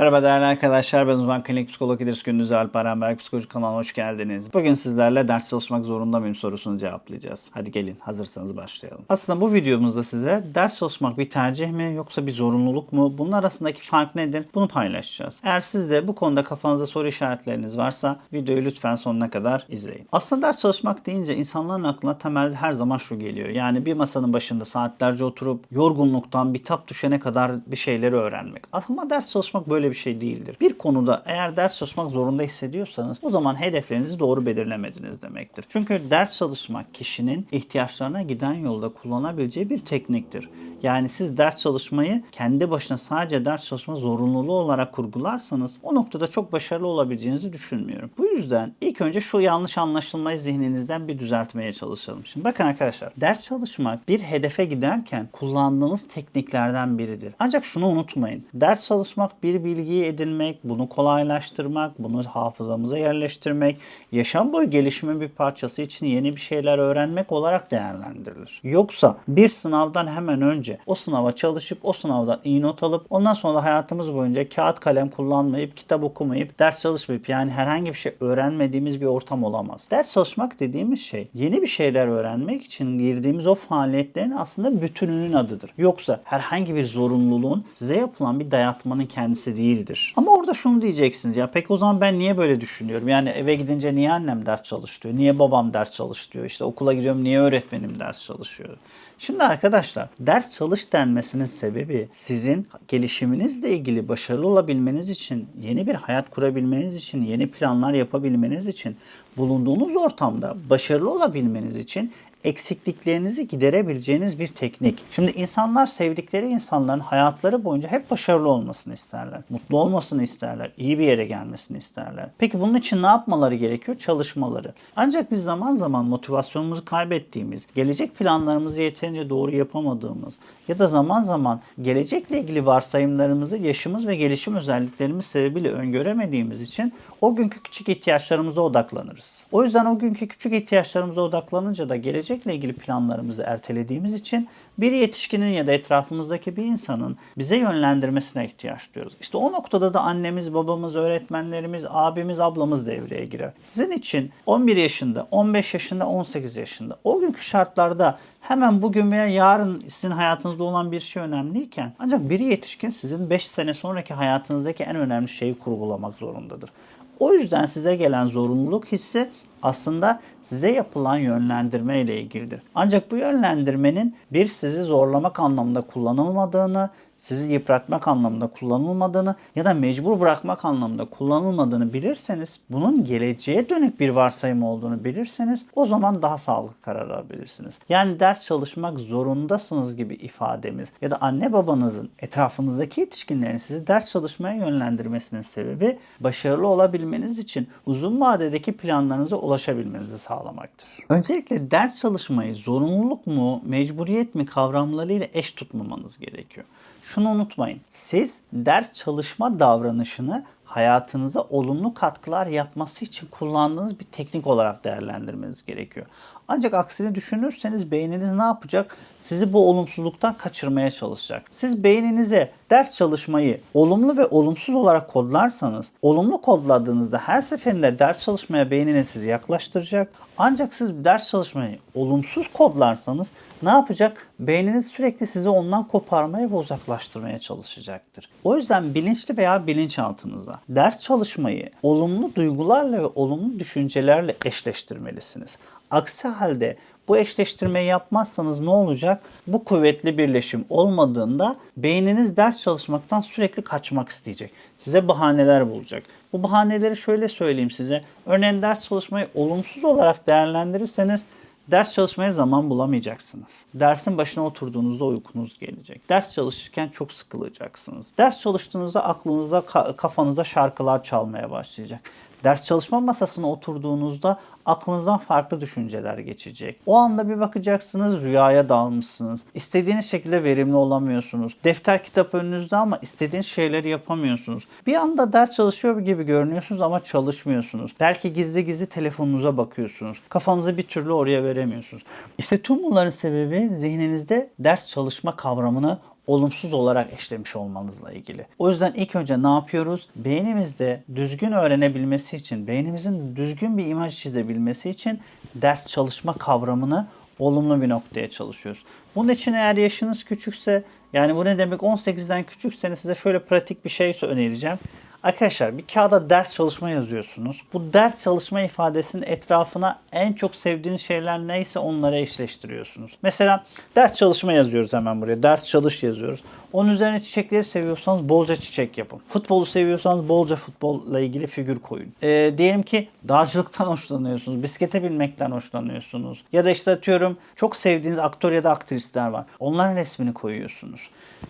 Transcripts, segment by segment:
Merhaba değerli arkadaşlar. Ben uzman klinik psikolog İdris Gündüz Alperen Berk Psikoloji kanalına hoş geldiniz. Bugün sizlerle ders çalışmak zorunda mıyım sorusunu cevaplayacağız. Hadi gelin hazırsanız başlayalım. Aslında bu videomuzda size ders çalışmak bir tercih mi yoksa bir zorunluluk mu? Bunun arasındaki fark nedir? Bunu paylaşacağız. Eğer siz de bu konuda kafanızda soru işaretleriniz varsa videoyu lütfen sonuna kadar izleyin. Aslında ders çalışmak deyince insanların aklına temelde her zaman şu geliyor. Yani bir masanın başında saatlerce oturup yorgunluktan bitap düşene kadar bir şeyleri öğrenmek. Ama ders çalışmak böyle bir şey değildir. Bir konuda eğer ders çalışmak zorunda hissediyorsanız o zaman hedeflerinizi doğru belirlemediniz demektir. Çünkü ders çalışmak kişinin ihtiyaçlarına giden yolda kullanabileceği bir tekniktir. Yani siz ders çalışmayı kendi başına sadece ders çalışma zorunluluğu olarak kurgularsanız o noktada çok başarılı olabileceğinizi düşünmüyorum. Bu yüzden ilk önce şu yanlış anlaşılmayı zihninizden bir düzeltmeye çalışalım. Şimdi bakın arkadaşlar ders çalışmak bir hedefe giderken kullandığınız tekniklerden biridir. Ancak şunu unutmayın. Ders çalışmak bir bilgiyi edinmek, bunu kolaylaştırmak, bunu hafızamıza yerleştirmek, yaşam boyu gelişimin bir parçası için yeni bir şeyler öğrenmek olarak değerlendirilir. Yoksa bir sınavdan hemen önce o sınava çalışıp o sınavdan iyi not alıp ondan sonra hayatımız boyunca kağıt kalem kullanmayıp, kitap okumayıp, ders çalışmayıp yani herhangi bir şey öğrenmediğimiz bir ortam olamaz. Ders çalışmak dediğimiz şey yeni bir şeyler öğrenmek için girdiğimiz o faaliyetlerin aslında bütününün adıdır. Yoksa herhangi bir zorunluluğun size yapılan bir dayatmanın kendisi değildir. Ama orada şunu diyeceksiniz ya peki o zaman ben niye böyle düşünüyorum? Yani eve gidince niye annem ders çalıştırıyor? Niye babam ders çalıştırıyor? İşte okula gidiyorum niye öğretmenim ders çalışıyor? Şimdi arkadaşlar ders çalış denmesinin sebebi sizin gelişiminizle ilgili başarılı olabilmeniz için, yeni bir hayat kurabilmeniz için, yeni planlar yapabilmeniz için, bulunduğunuz ortamda başarılı olabilmeniz için eksikliklerinizi giderebileceğiniz bir teknik. Şimdi insanlar sevdikleri insanların hayatları boyunca hep başarılı olmasını isterler. Mutlu olmasını isterler. iyi bir yere gelmesini isterler. Peki bunun için ne yapmaları gerekiyor? Çalışmaları. Ancak biz zaman zaman motivasyonumuzu kaybettiğimiz, gelecek planlarımızı yeterince doğru yapamadığımız ya da zaman zaman gelecekle ilgili varsayımlarımızı yaşımız ve gelişim özelliklerimiz sebebiyle öngöremediğimiz için o günkü küçük ihtiyaçlarımıza odaklanırız. O yüzden o günkü küçük ihtiyaçlarımıza odaklanınca da gelecekle ilgili planlarımızı ertelediğimiz için bir yetişkinin ya da etrafımızdaki bir insanın bize yönlendirmesine ihtiyaç duyuyoruz. İşte o noktada da annemiz, babamız, öğretmenlerimiz, abimiz, ablamız devreye girer. Sizin için 11 yaşında, 15 yaşında, 18 yaşında o günkü şartlarda hemen bugün veya yarın sizin hayatınızda olan bir şey önemliyken ancak biri yetişkin sizin 5 sene sonraki hayatınızdaki en önemli şeyi kurgulamak zorundadır. O yüzden size gelen zorunluluk hissi aslında size yapılan yönlendirme ile ilgilidir. Ancak bu yönlendirmenin bir sizi zorlamak anlamında kullanılmadığını, sizi yıpratmak anlamında kullanılmadığını ya da mecbur bırakmak anlamında kullanılmadığını bilirseniz, bunun geleceğe dönük bir varsayım olduğunu bilirseniz o zaman daha sağlıklı karar alabilirsiniz. Yani ders çalışmak zorundasınız gibi ifademiz ya da anne babanızın etrafınızdaki yetişkinlerin sizi ders çalışmaya yönlendirmesinin sebebi başarılı olabilmeniz için uzun vadedeki planlarınıza ulaşabilmenizi sağlamaktır. Öncelikle ders çalışmayı zorunluluk mu, mecburiyet mi kavramlarıyla eş tutmamanız gerekiyor. Şunu unutmayın. Siz ders çalışma davranışını hayatınıza olumlu katkılar yapması için kullandığınız bir teknik olarak değerlendirmeniz gerekiyor. Ancak aksini düşünürseniz beyniniz ne yapacak? Sizi bu olumsuzluktan kaçırmaya çalışacak. Siz beyninize ders çalışmayı olumlu ve olumsuz olarak kodlarsanız, olumlu kodladığınızda her seferinde ders çalışmaya beyniniz sizi yaklaştıracak. Ancak siz ders çalışmayı olumsuz kodlarsanız ne yapacak? Beyniniz sürekli sizi ondan koparmaya ve uzaklaştırmaya çalışacaktır. O yüzden bilinçli veya bilinçaltınıza ders çalışmayı olumlu duygularla ve olumlu düşüncelerle eşleştirmelisiniz. Aksi halde bu eşleştirmeyi yapmazsanız ne olacak? Bu kuvvetli birleşim olmadığında beyniniz ders çalışmaktan sürekli kaçmak isteyecek. Size bahaneler bulacak. Bu bahaneleri şöyle söyleyeyim size. Örneğin ders çalışmayı olumsuz olarak değerlendirirseniz Ders çalışmaya zaman bulamayacaksınız. Dersin başına oturduğunuzda uykunuz gelecek. Ders çalışırken çok sıkılacaksınız. Ders çalıştığınızda aklınızda, kafanızda şarkılar çalmaya başlayacak. Ders çalışma masasına oturduğunuzda aklınızdan farklı düşünceler geçecek. O anda bir bakacaksınız rüyaya dalmışsınız. İstediğiniz şekilde verimli olamıyorsunuz. Defter kitap önünüzde ama istediğiniz şeyleri yapamıyorsunuz. Bir anda ders çalışıyor gibi görünüyorsunuz ama çalışmıyorsunuz. Belki gizli gizli telefonunuza bakıyorsunuz. Kafanızı bir türlü oraya veremiyorsunuz. İşte tüm bunların sebebi zihninizde ders çalışma kavramını olumsuz olarak eşlemiş olmanızla ilgili. O yüzden ilk önce ne yapıyoruz? Beynimizde düzgün öğrenebilmesi için, beynimizin düzgün bir imaj çizebilmesi için ders çalışma kavramını olumlu bir noktaya çalışıyoruz. Bunun için eğer yaşınız küçükse, yani bu ne demek 18'den küçükseniz size şöyle pratik bir şey önereceğim. Arkadaşlar bir kağıda ders çalışma yazıyorsunuz. Bu ders çalışma ifadesinin etrafına en çok sevdiğiniz şeyler neyse onları eşleştiriyorsunuz. Mesela ders çalışma yazıyoruz hemen buraya. Ders çalış yazıyoruz. Onun üzerine çiçekleri seviyorsanız bolca çiçek yapın. Futbolu seviyorsanız bolca futbolla ilgili figür koyun. Ee, diyelim ki dağcılıktan hoşlanıyorsunuz. Bisiklete binmekten hoşlanıyorsunuz. Ya da işte atıyorum çok sevdiğiniz aktör ya da aktrisler var. Onların resmini koyuyorsunuz.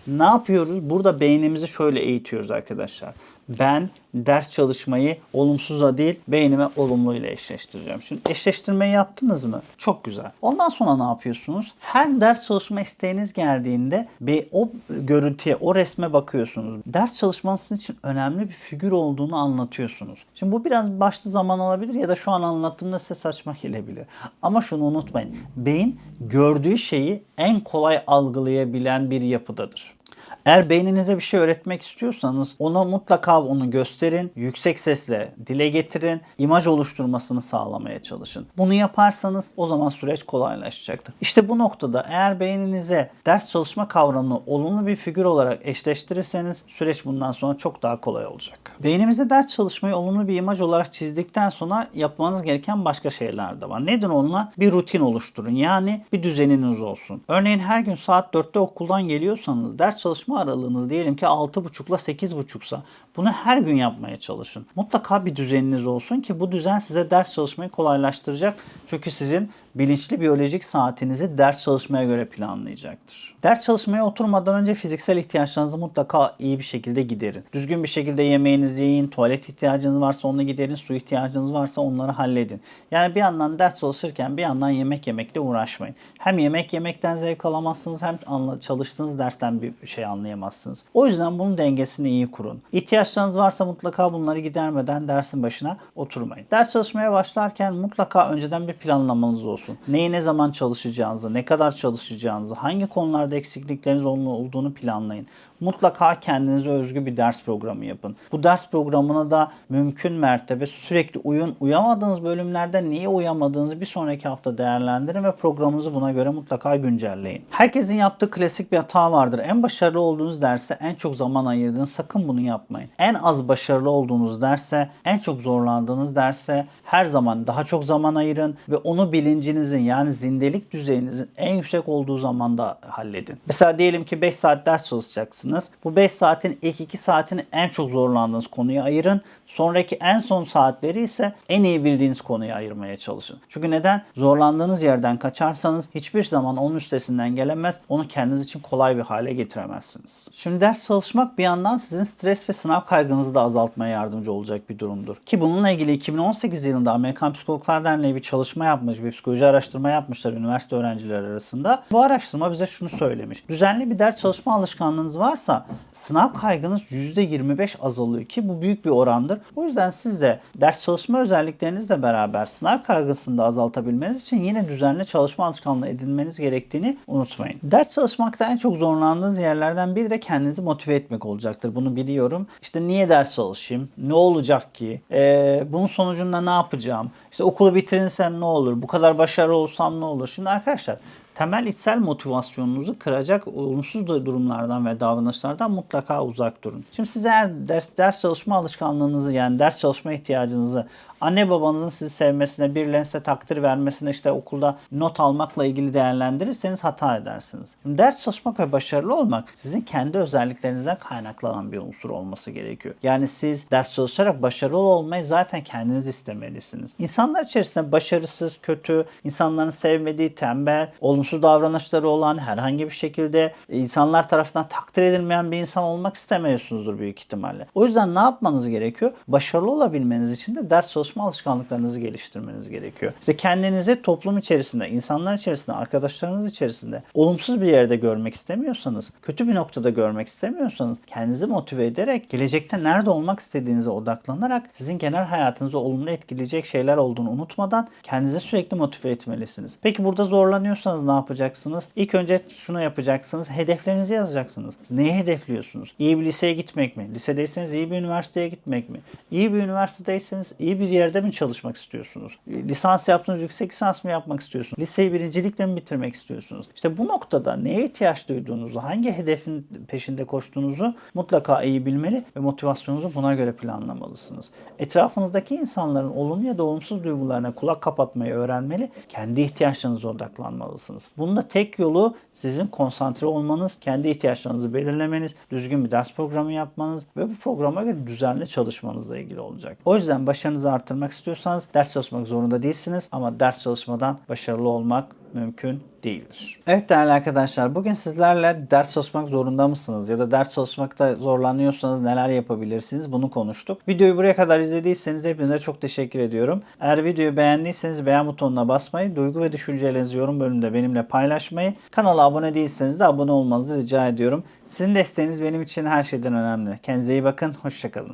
Ne yapıyoruz? Burada beynimizi şöyle eğitiyoruz arkadaşlar. Ben ders çalışmayı olumsuzla değil beynime olumlu ile eşleştireceğim. Şimdi eşleştirmeyi yaptınız mı? Çok güzel. Ondan sonra ne yapıyorsunuz? Her ders çalışma isteğiniz geldiğinde bir o görüntüye, o resme bakıyorsunuz. Ders çalışması için önemli bir figür olduğunu anlatıyorsunuz. Şimdi bu biraz başta zaman alabilir ya da şu an anlattığımda size saçma gelebilir. Ama şunu unutmayın. Beyin gördüğü şeyi en kolay algılayabilen bir yapıdadır. Eğer beyninize bir şey öğretmek istiyorsanız ona mutlaka onu gösterin, yüksek sesle dile getirin, imaj oluşturmasını sağlamaya çalışın. Bunu yaparsanız o zaman süreç kolaylaşacaktır. İşte bu noktada eğer beyninize ders çalışma kavramını olumlu bir figür olarak eşleştirirseniz süreç bundan sonra çok daha kolay olacak. Beynimizde ders çalışmayı olumlu bir imaj olarak çizdikten sonra yapmanız gereken başka şeyler de var. Nedir onlar? Bir rutin oluşturun. Yani bir düzeniniz olsun. Örneğin her gün saat 4'te okuldan geliyorsanız ders çalışma aralığınız diyelim ki 6.30 ile 8.30'sa bunu her gün yapmaya çalışın. Mutlaka bir düzeniniz olsun ki bu düzen size ders çalışmayı kolaylaştıracak. Çünkü sizin bilinçli biyolojik saatinizi ders çalışmaya göre planlayacaktır. Ders çalışmaya oturmadan önce fiziksel ihtiyaçlarınızı mutlaka iyi bir şekilde giderin. Düzgün bir şekilde yemeğinizi yiyin, tuvalet ihtiyacınız varsa onu giderin, su ihtiyacınız varsa onları halledin. Yani bir yandan ders çalışırken bir yandan yemek yemekle uğraşmayın. Hem yemek yemekten zevk alamazsınız hem çalıştığınız dersten bir şey anlayamazsınız. O yüzden bunun dengesini iyi kurun. İhtiyaçlarınız varsa mutlaka bunları gidermeden dersin başına oturmayın. Ders çalışmaya başlarken mutlaka önceden bir planlamanız olsun. Neyi ne zaman çalışacağınızı, ne kadar çalışacağınızı, hangi konularda eksiklikleriniz olduğunu planlayın. Mutlaka kendinize özgü bir ders programı yapın. Bu ders programına da mümkün mertebe sürekli uyun. Uyamadığınız bölümlerde niye uyamadığınızı bir sonraki hafta değerlendirin ve programınızı buna göre mutlaka güncelleyin. Herkesin yaptığı klasik bir hata vardır. En başarılı olduğunuz derse en çok zaman ayırdığınız sakın bunu yapmayın. En az başarılı olduğunuz derse, en çok zorlandığınız derse her zaman daha çok zaman ayırın ve onu bilincinizin yani zindelik düzeyinizin en yüksek olduğu zamanda halledin. Mesela diyelim ki 5 saat ders çalışacaksınız çalışacaksınız. Bu 5 saatin ilk 2 saatini en çok zorlandığınız konuya ayırın. Sonraki en son saatleri ise en iyi bildiğiniz konuya ayırmaya çalışın. Çünkü neden? Zorlandığınız yerden kaçarsanız hiçbir zaman onun üstesinden gelemez. Onu kendiniz için kolay bir hale getiremezsiniz. Şimdi ders çalışmak bir yandan sizin stres ve sınav kaygınızı da azaltmaya yardımcı olacak bir durumdur. Ki bununla ilgili 2018 yılında Amerikan Psikologlar Derneği bir çalışma yapmış, bir psikoloji araştırma yapmışlar üniversite öğrencileri arasında. Bu araştırma bize şunu söylemiş. Düzenli bir ders çalışma alışkanlığınız varsa sınav kaygınız %25 azalıyor ki bu büyük bir orandır. O yüzden siz de ders çalışma özelliklerinizle beraber sınav kaygısını da azaltabilmeniz için yine düzenli çalışma alışkanlığı edinmeniz gerektiğini unutmayın. Ders çalışmakta en çok zorlandığınız yerlerden biri de kendinizi motive etmek olacaktır. Bunu biliyorum. İşte niye ders çalışayım? Ne olacak ki? Ee, bunun sonucunda ne yapacağım? İşte okulu bitirirsem ne olur? Bu kadar başarılı olsam ne olur? Şimdi arkadaşlar temel içsel motivasyonunuzu kıracak olumsuz durumlardan ve davranışlardan mutlaka uzak durun. Şimdi siz eğer ders, ders çalışma alışkanlığınızı yani ders çalışma ihtiyacınızı anne babanızın sizi sevmesine, birilerinin size takdir vermesine, işte okulda not almakla ilgili değerlendirirseniz hata edersiniz. Şimdi ders çalışmak ve başarılı olmak sizin kendi özelliklerinizden kaynaklanan bir unsur olması gerekiyor. Yani siz ders çalışarak başarılı olmayı zaten kendiniz istemelisiniz. İnsanlar içerisinde başarısız, kötü, insanların sevmediği, tembel, olumsuz davranışları olan, herhangi bir şekilde insanlar tarafından takdir edilmeyen bir insan olmak istemiyorsunuzdur büyük ihtimalle. O yüzden ne yapmanız gerekiyor? Başarılı olabilmeniz için de ders çalışmak çalışma alışkanlıklarınızı geliştirmeniz gerekiyor. İşte kendinizi toplum içerisinde, insanlar içerisinde, arkadaşlarınız içerisinde olumsuz bir yerde görmek istemiyorsanız, kötü bir noktada görmek istemiyorsanız kendinizi motive ederek gelecekte nerede olmak istediğinize odaklanarak sizin genel hayatınızı olumlu etkileyecek şeyler olduğunu unutmadan kendinizi sürekli motive etmelisiniz. Peki burada zorlanıyorsanız ne yapacaksınız? İlk önce şunu yapacaksınız. Hedeflerinizi yazacaksınız. Neyi hedefliyorsunuz? İyi bir liseye gitmek mi? Lisedeyseniz iyi bir üniversiteye gitmek mi? İyi bir üniversitedeyseniz iyi bir yerde mi çalışmak istiyorsunuz? Lisans yaptınız, yüksek lisans mı yapmak istiyorsunuz? Liseyi birincilikle mi bitirmek istiyorsunuz? İşte bu noktada neye ihtiyaç duyduğunuzu, hangi hedefin peşinde koştuğunuzu mutlaka iyi bilmeli ve motivasyonunuzu buna göre planlamalısınız. Etrafınızdaki insanların olumlu ya da olumsuz duygularına kulak kapatmayı öğrenmeli, kendi ihtiyaçlarınıza odaklanmalısınız. Bunun da tek yolu sizin konsantre olmanız, kendi ihtiyaçlarınızı belirlemeniz, düzgün bir ders programı yapmanız ve bu programa göre düzenli çalışmanızla ilgili olacak. O yüzden başarınızı artırmak istiyorsanız ders çalışmak zorunda değilsiniz ama ders çalışmadan başarılı olmak mümkün değildir. Evet değerli arkadaşlar bugün sizlerle ders çalışmak zorunda mısınız ya da ders çalışmakta zorlanıyorsanız neler yapabilirsiniz bunu konuştuk. Videoyu buraya kadar izlediyseniz hepinize çok teşekkür ediyorum. Eğer videoyu beğendiyseniz beğen butonuna basmayı, duygu ve düşüncelerinizi yorum bölümünde benimle paylaşmayı, kanala abone değilseniz de abone olmanızı rica ediyorum. Sizin desteğiniz benim için her şeyden önemli. Kendinize iyi bakın, hoşçakalın.